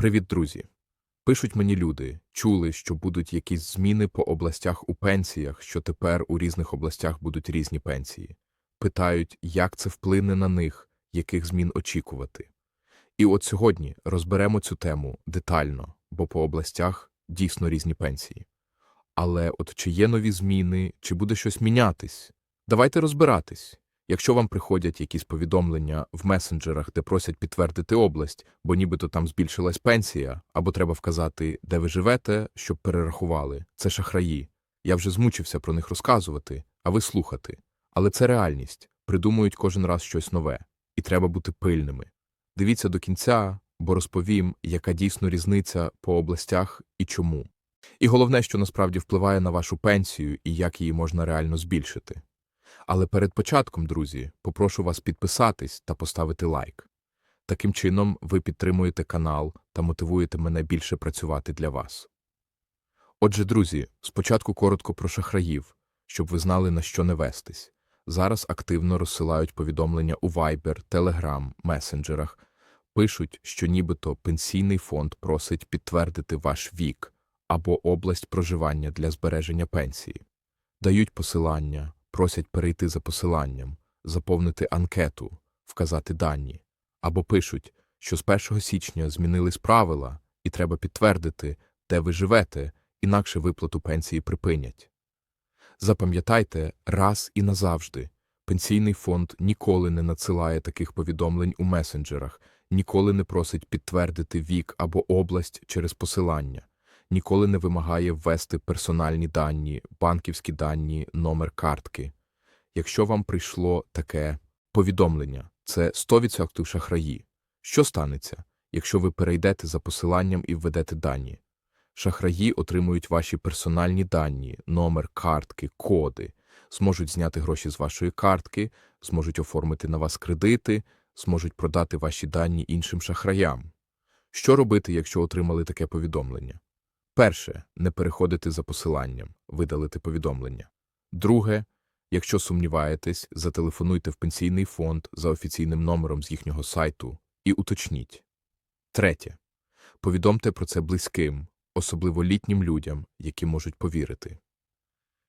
Привіт, друзі! Пишуть мені люди, чули, що будуть якісь зміни по областях у пенсіях, що тепер у різних областях будуть різні пенсії. Питають, як це вплине на них, яких змін очікувати. І от сьогодні розберемо цю тему детально, бо по областях дійсно різні пенсії. Але от чи є нові зміни, чи буде щось мінятись? Давайте розбиратись. Якщо вам приходять якісь повідомлення в месенджерах, де просять підтвердити область, бо нібито там збільшилась пенсія, або треба вказати, де ви живете, щоб перерахували, це шахраї. Я вже змучився про них розказувати, а ви слухати. Але це реальність. Придумують кожен раз щось нове, і треба бути пильними. Дивіться до кінця, бо розповім, яка дійсно різниця по областях і чому. І головне, що насправді впливає на вашу пенсію і як її можна реально збільшити. Але перед початком, друзі, попрошу вас підписатись та поставити лайк. Таким чином, ви підтримуєте канал та мотивуєте мене більше працювати для вас. Отже, друзі, спочатку коротко про шахраїв, щоб ви знали, на що не вестись. Зараз активно розсилають повідомлення у Viber, Telegram, месенджерах, пишуть, що нібито пенсійний фонд просить підтвердити ваш вік або область проживання для збереження пенсії, дають посилання, просять перейти за посиланням, заповнити анкету, вказати дані, або пишуть, що з 1 січня змінились правила і треба підтвердити, де ви живете, інакше виплату пенсії припинять. Запам'ятайте раз і назавжди, пенсійний фонд ніколи не надсилає таких повідомлень у месенджерах, ніколи не просить підтвердити вік або область через посилання, ніколи не вимагає ввести персональні дані, банківські дані, номер картки. Якщо вам прийшло таке повідомлення, це 100% шахраї. Що станеться, якщо ви перейдете за посиланням і введете дані? Шахраї отримують ваші персональні дані, номер картки, коди, зможуть зняти гроші з вашої картки, зможуть оформити на вас кредити, зможуть продати ваші дані іншим шахраям. Що робити, якщо отримали таке повідомлення? Перше не переходити за посиланням, видалити повідомлення. Друге, якщо сумніваєтесь, зателефонуйте в пенсійний фонд за офіційним номером з їхнього сайту і уточніть. Третє. Повідомте про це близьким, особливо літнім людям, які можуть повірити.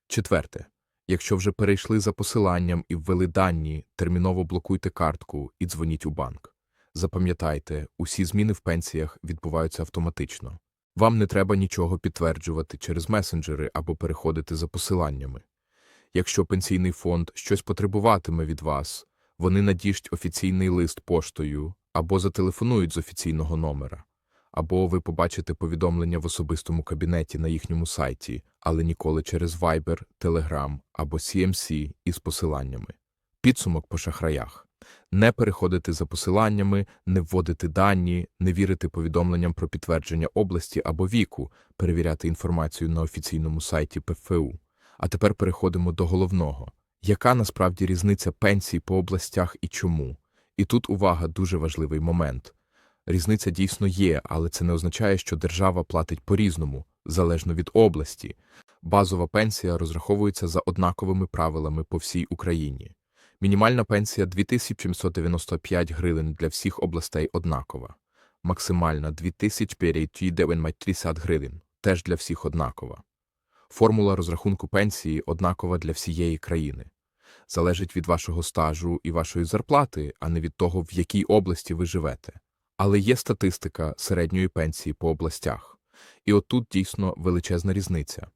Четверте. Якщо вже перейшли за посиланням і ввели дані, терміново блокуйте картку і дзвоніть у банк. Запам'ятайте, усі зміни в пенсіях відбуваються автоматично. Вам не треба нічого підтверджувати через месенджери або переходити за посиланнями. Якщо пенсійний фонд щось потребуватиме від вас, вони надіждь офіційний лист поштою або зателефонують з офіційного номера, або ви побачите повідомлення в особистому кабінеті на їхньому сайті, але ніколи через Viber, Telegram або CMC із посиланнями. Підсумок по шахраях. Не переходити за посиланнями, не вводити дані, не вірити повідомленням про підтвердження області або віку, перевіряти інформацію на офіційному сайті ПФУ. А тепер переходимо до головного. Яка насправді різниця пенсій по областях і чому? І тут увага дуже важливий момент. Різниця дійсно є, але це не означає, що держава платить по-різному, залежно від області. Базова пенсія розраховується за однаковими правилами по всій Україні. Мінімальна пенсія 2795 гривень для всіх областей однакова. Максимальна 2930 гривень, теж для всіх однакова. Формула розрахунку пенсії однакова для всієї країни. Залежить від вашого стажу і вашої зарплати, а не від того, в якій області ви живете. Але є статистика середньої пенсії по областях. І отут дійсно величезна різниця.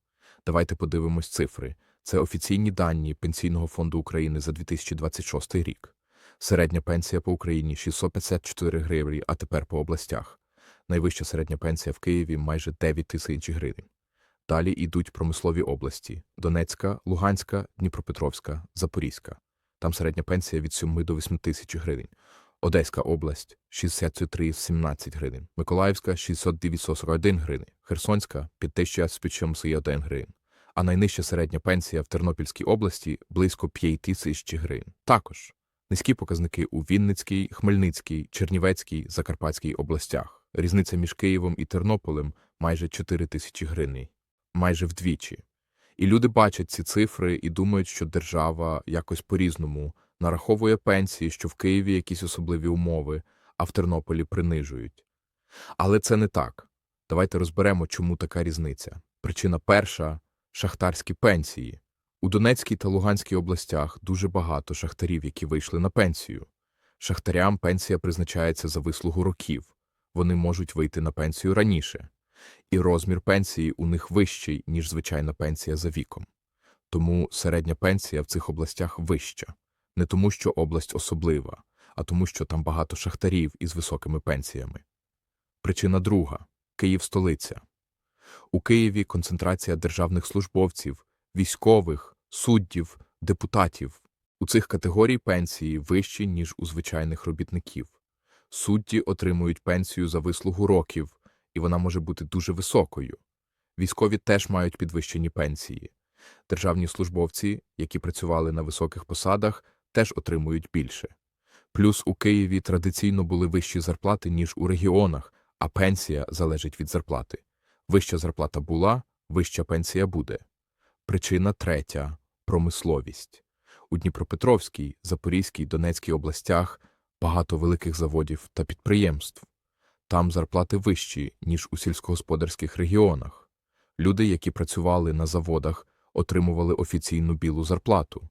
Давайте подивимось цифри. Це офіційні дані Пенсійного фонду України за 2026 рік. Середня пенсія по Україні 654 гривні, а тепер по областях. Найвища середня пенсія в Києві майже 9 тисяч гривень. Далі йдуть промислові області Донецька, Луганська, Дніпропетровська, Запорізька. Там середня пенсія від 7 до 8 тисяч гривень. Одеська область 63,17 гривень. Миколаївська 641 гривень. Херсонська 5071 гривень. А найнижча середня пенсія в Тернопільській області близько 5 тисяч гривень. Також низькі показники у Вінницькій, Хмельницькій, Чернівецькій, Закарпатській областях. Різниця між Києвом і Тернополем майже 4 тисячі гривень майже вдвічі. І люди бачать ці цифри і думають, що держава якось по-різному нараховує пенсії, що в Києві якісь особливі умови, а в Тернополі принижують. Але це не так. Давайте розберемо, чому така різниця. Причина перша шахтарські пенсії. У Донецькій та Луганській областях дуже багато шахтарів, які вийшли на пенсію. Шахтарям пенсія призначається за вислугу років. Вони можуть вийти на пенсію раніше. І розмір пенсії у них вищий, ніж звичайна пенсія за віком. Тому середня пенсія в цих областях вища. Не тому, що область особлива, а тому, що там багато шахтарів із високими пенсіями. Причина друга Київ столиця. У Києві концентрація державних службовців, військових, суддів, депутатів. У цих категорій пенсії вищі, ніж у звичайних робітників. Судді отримують пенсію за вислугу років, і вона може бути дуже високою. Військові теж мають підвищені пенсії. Державні службовці, які працювали на високих посадах, теж отримують більше. Плюс у Києві традиційно були вищі зарплати, ніж у регіонах, а пенсія залежить від зарплати. Вища зарплата була, вища пенсія буде. Причина третя промисловість. У Дніпропетровській, Запорізькій, Донецькій областях багато великих заводів та підприємств. Там зарплати вищі, ніж у сільськогосподарських регіонах. Люди, які працювали на заводах, отримували офіційну білу зарплату.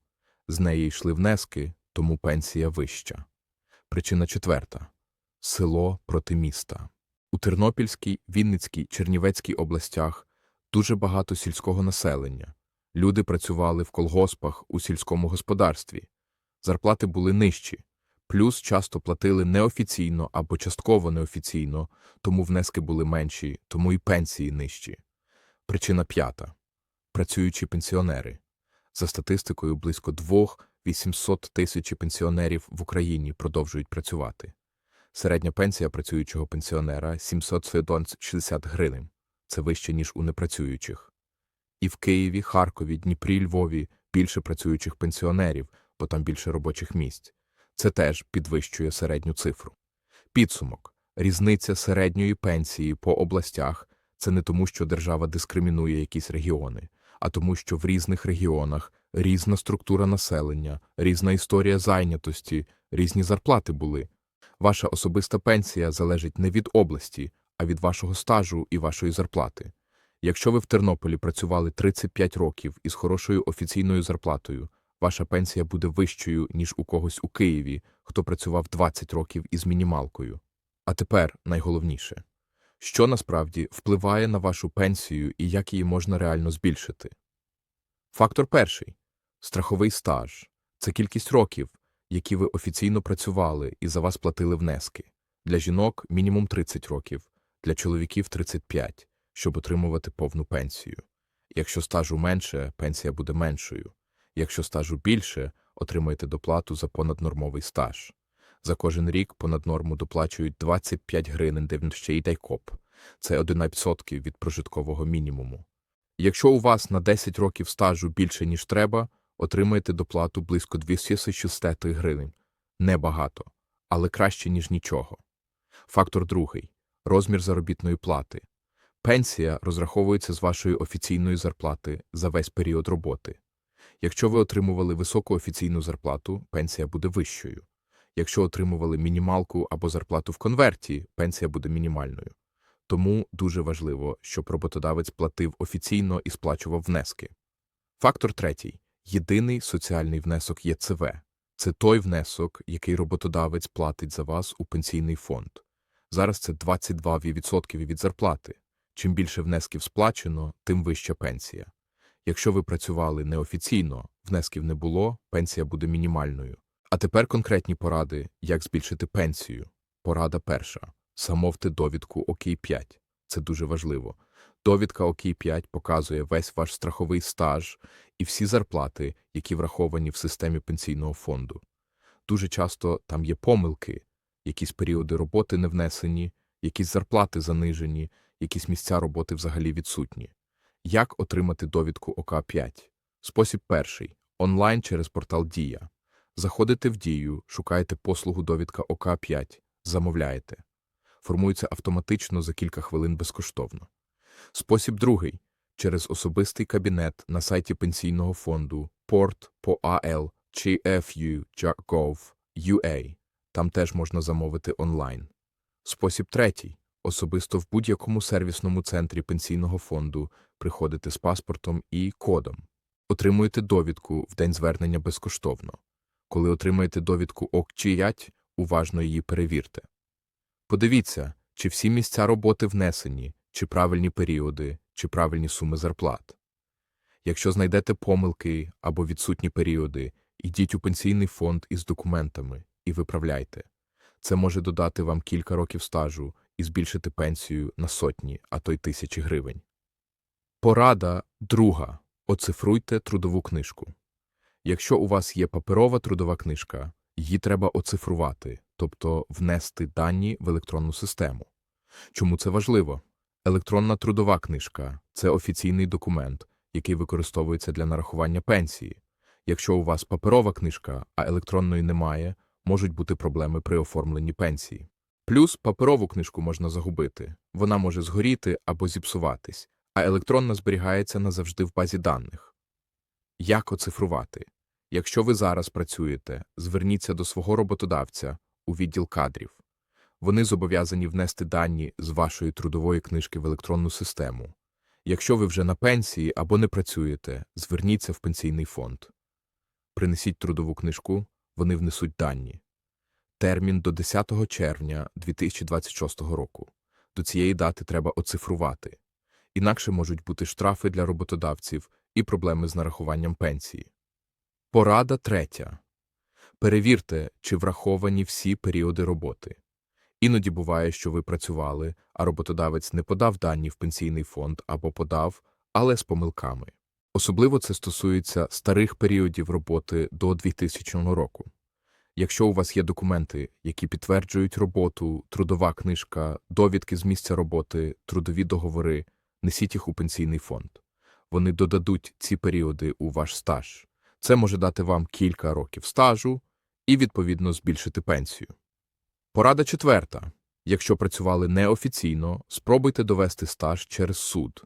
З неї йшли внески, тому пенсія вища. Причина четверта село проти міста. У Тернопільській, Вінницькій, Чернівецькій областях дуже багато сільського населення. Люди працювали в колгоспах у сільському господарстві. Зарплати були нижчі, плюс часто платили неофіційно або частково неофіційно, тому внески були менші, тому і пенсії нижчі. Причина п'ята працюючі пенсіонери. За статистикою, близько 2-800 тисяч пенсіонерів в Україні продовжують працювати. Середня пенсія працюючого пенсіонера 760 гривень. Це вище, ніж у непрацюючих. І в Києві, Харкові, Дніпрі, Львові більше працюючих пенсіонерів, бо там більше робочих місць. Це теж підвищує середню цифру. Підсумок. Різниця середньої пенсії по областях – це не тому, що держава дискримінує якісь регіони, а тому, що в різних регіонах різна структура населення, різна історія зайнятості, різні зарплати були. Ваша особиста пенсія залежить не від області, а від вашого стажу і вашої зарплати. Якщо ви в Тернополі працювали 35 років із хорошою офіційною зарплатою, ваша пенсія буде вищою, ніж у когось у Києві, хто працював 20 років із мінімалкою. А тепер найголовніше. Що насправді впливає на вашу пенсію і як її можна реально збільшити? Фактор перший – страховий стаж. Це кількість років, які ви офіційно працювали і за вас платили внески. Для жінок – мінімум 30 років, для чоловіків – 35, щоб отримувати повну пенсію. Якщо стажу менше, пенсія буде меншою. Якщо стажу більше, отримаєте доплату за понаднормовий стаж. За кожен рік понад норму доплачують 25 гривень, де він ще й дайкоп. Це 11% від прожиткового мінімуму. Якщо у вас на 10 років стажу більше, ніж треба, отримаєте доплату близько 260 гривень. Небагато, але краще, ніж нічого. Фактор другий – розмір заробітної плати. Пенсія розраховується з вашої офіційної зарплати за весь період роботи. Якщо ви отримували високу офіційну зарплату, пенсія буде вищою. Якщо отримували мінімалку або зарплату в конверті, пенсія буде мінімальною. Тому дуже важливо, щоб роботодавець платив офіційно і сплачував внески. Фактор третій єдиний соціальний внесок ЄЦВ. Це той внесок, який роботодавець платить за вас у пенсійний фонд. Зараз це 22% від зарплати. Чим більше внесків сплачено, тим вища пенсія. Якщо ви працювали неофіційно, внесків не було, пенсія буде мінімальною. А тепер конкретні поради, як збільшити пенсію. Порада перша. Замовте довідку ОК-5. Це дуже важливо. Довідка ОК-5 показує весь ваш страховий стаж і всі зарплати, які враховані в системі пенсійного фонду. Дуже часто там є помилки, якісь періоди роботи не внесені, якісь зарплати занижені, якісь місця роботи взагалі відсутні. Як отримати довідку ОК-5? Спосіб перший. Онлайн через портал Дія. Заходите в Дію, шукаєте послугу довідка ОК-5, замовляєте. Формується автоматично за кілька хвилин безкоштовно. Спосіб другий. Через особистий кабінет на сайті Пенсійного фонду порт по чи FU.gov.ua. Там теж можна замовити онлайн. Спосіб третій. особисто в будь-якому сервісному центрі пенсійного фонду приходите з паспортом і кодом. Отримуєте довідку в день звернення безкоштовно. Коли отримаєте довідку ок чи ять, уважно її перевірте. Подивіться, чи всі місця роботи внесені, чи правильні періоди, чи правильні суми зарплат. Якщо знайдете помилки або відсутні періоди, ідіть у пенсійний фонд із документами і виправляйте. Це може додати вам кілька років стажу і збільшити пенсію на сотні, а то й тисячі гривень. Порада друга. Оцифруйте трудову книжку. Якщо у вас є паперова трудова книжка, її треба оцифрувати, тобто внести дані в електронну систему. Чому це важливо? Електронна трудова книжка це офіційний документ, який використовується для нарахування пенсії. Якщо у вас паперова книжка, а електронної немає, можуть бути проблеми при оформленні пенсії. Плюс паперову книжку можна загубити, вона може згоріти або зіпсуватись, а електронна зберігається назавжди в базі даних. Як оцифрувати? Якщо ви зараз працюєте, зверніться до свого роботодавця у відділ кадрів. Вони зобов'язані внести дані з вашої трудової книжки в електронну систему. Якщо ви вже на пенсії або не працюєте, зверніться в пенсійний фонд. Принесіть трудову книжку, вони внесуть дані. Термін до 10 червня 2026 року. До цієї дати треба оцифрувати. Інакше можуть бути штрафи для роботодавців і проблеми з нарахуванням пенсії. Порада третя. Перевірте, чи враховані всі періоди роботи. Іноді буває, що ви працювали, а роботодавець не подав дані в пенсійний фонд або подав, але з помилками. Особливо це стосується старих періодів роботи до 2000 року. Якщо у вас є документи, які підтверджують роботу, трудова книжка, довідки з місця роботи, трудові договори, несіть їх у пенсійний фонд. Вони додадуть ці періоди у ваш стаж. Це може дати вам кілька років стажу і, відповідно, збільшити пенсію. Порада четверта. Якщо працювали неофіційно, спробуйте довести стаж через суд.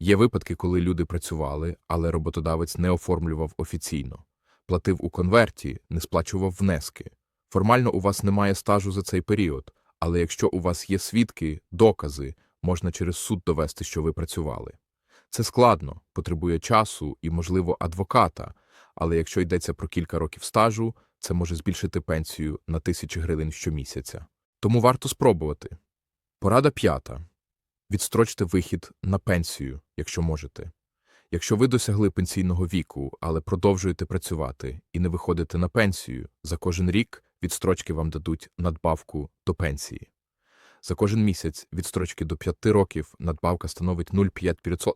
Є випадки, коли люди працювали, але роботодавець не оформлював офіційно, платив у конверті, не сплачував внески. Формально у вас немає стажу за цей період, але якщо у вас є свідки, докази, можна через суд довести, що ви працювали. Це складно, потребує часу і, можливо, адвоката, але якщо йдеться про кілька років стажу, це може збільшити пенсію на тисячі гривень щомісяця. Тому варто спробувати. Порада п'ята. Відстрочте вихід на пенсію, якщо можете. Якщо ви досягли пенсійного віку, але продовжуєте працювати і не виходите на пенсію, за кожен рік відстрочки вам дадуть надбавку до пенсії. За кожен місяць відстрочки до 5 років надбавка становить 0,5%.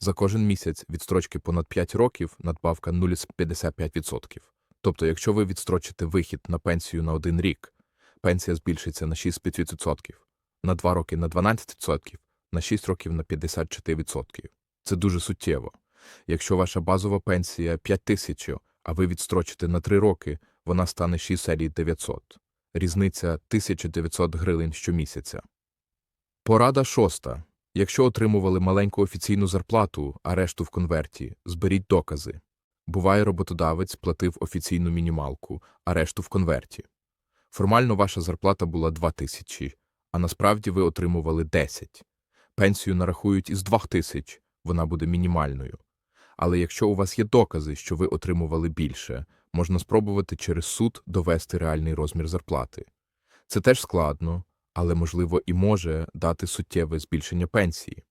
За кожен місяць відстрочки понад 5 років надбавка 0,55%. Тобто, якщо ви відстрочите вихід на пенсію на один рік, пенсія збільшиться на 6%, на 2 роки на 12%, на 6 років на 54%. Це дуже суттєво. Якщо ваша базова пенсія 5 тисяч, а ви відстрочите на 3 роки, вона стане 6900. Різниця 1900 гривень щомісяця. Порада шоста. Якщо отримували маленьку офіційну зарплату, а решту в конверті, зберіть докази. Буває, роботодавець платив офіційну мінімалку, а решту в конверті. Формально ваша зарплата була 2 тисячі, а насправді ви отримували 10. Пенсію нарахують із 2 тисяч, вона буде мінімальною. Але якщо у вас є докази, що ви отримували більше, можна спробувати через суд довести реальний розмір зарплати. Це теж складно, але, можливо, і може дати суттєве збільшення пенсії.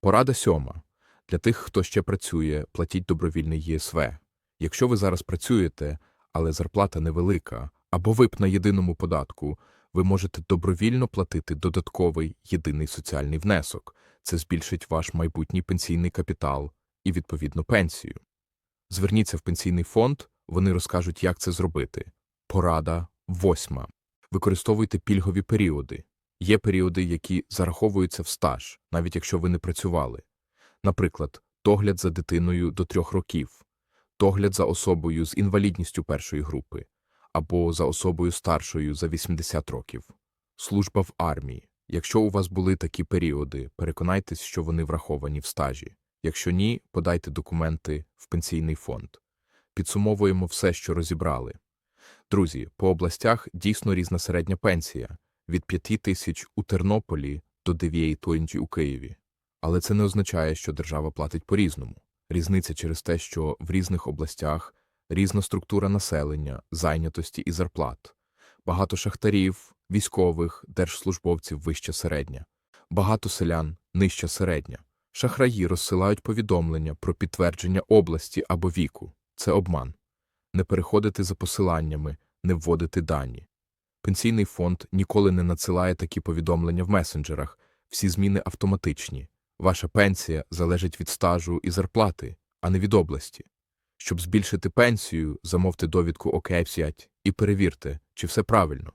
Порада сьома. Для тих, хто ще працює, платіть добровільний ЄСВ. Якщо ви зараз працюєте, але зарплата невелика, або ВИП на єдиному податку, ви можете добровільно платити додатковий єдиний соціальний внесок. Це збільшить ваш майбутній пенсійний капітал і, відповідно, пенсію. Зверніться в пенсійний фонд, вони розкажуть, як це зробити. Порада восьма. Використовуйте пільгові періоди. Є періоди, які зараховуються в стаж, навіть якщо ви не працювали. Наприклад, догляд за дитиною до трьох років, догляд за особою з інвалідністю першої групи або за особою старшою за 80 років, служба в армії. Якщо у вас були такі періоди, переконайтесь, що вони враховані в стажі. Якщо ні, подайте документи в пенсійний фонд. Підсумовуємо все, що розібрали. Друзі, по областях дійсно різна середня пенсія від 5 тисяч у Тернополі до 9 у Києві. Але це не означає, що держава платить по-різному. Різниця через те, що в різних областях різна структура населення, зайнятості і зарплат. Багато шахтарів, військових, держслужбовців вища середня. Багато селян нижча середня. Шахраї розсилають повідомлення про підтвердження області або віку. Це обман. Не переходити за посиланнями, не вводити дані. Пенсійний фонд ніколи не надсилає такі повідомлення в месенджерах. Всі зміни автоматичні. Ваша пенсія залежить від стажу і зарплати, а не від області. Щоб збільшити пенсію, замовте довідку ОК-5 і перевірте, чи все правильно.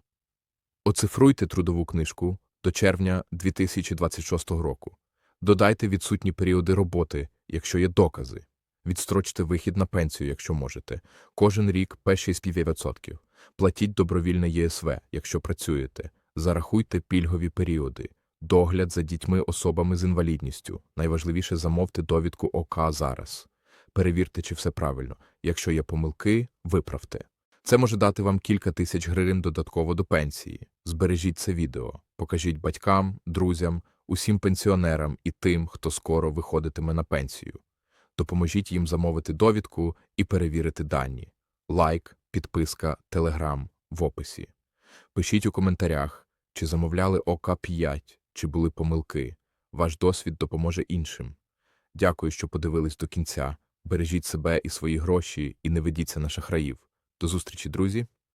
Оцифруйте трудову книжку до червня 2026 року. Додайте відсутні періоди роботи, якщо є докази. Відстрочте вихід на пенсію, якщо можете. Кожен рік П6,5%. Платіть добровільне ЄСВ, якщо працюєте. Зарахуйте пільгові періоди. Догляд за дітьми особами з інвалідністю. Найважливіше замовте довідку ОК зараз. Перевірте, чи все правильно. Якщо є помилки, виправте. Це може дати вам кілька тисяч гривень додатково до пенсії. Збережіть це відео, покажіть батькам, друзям, усім пенсіонерам і тим, хто скоро виходитиме на пенсію. Допоможіть їм замовити довідку і перевірити дані. Лайк, підписка, телеграм в описі. Пишіть у коментарях, чи замовляли ОК-5, чи були помилки. Ваш досвід допоможе іншим. Дякую, що подивились до кінця. Бережіть себе і свої гроші і не ведіться на шахраїв. До зустрічі, друзі!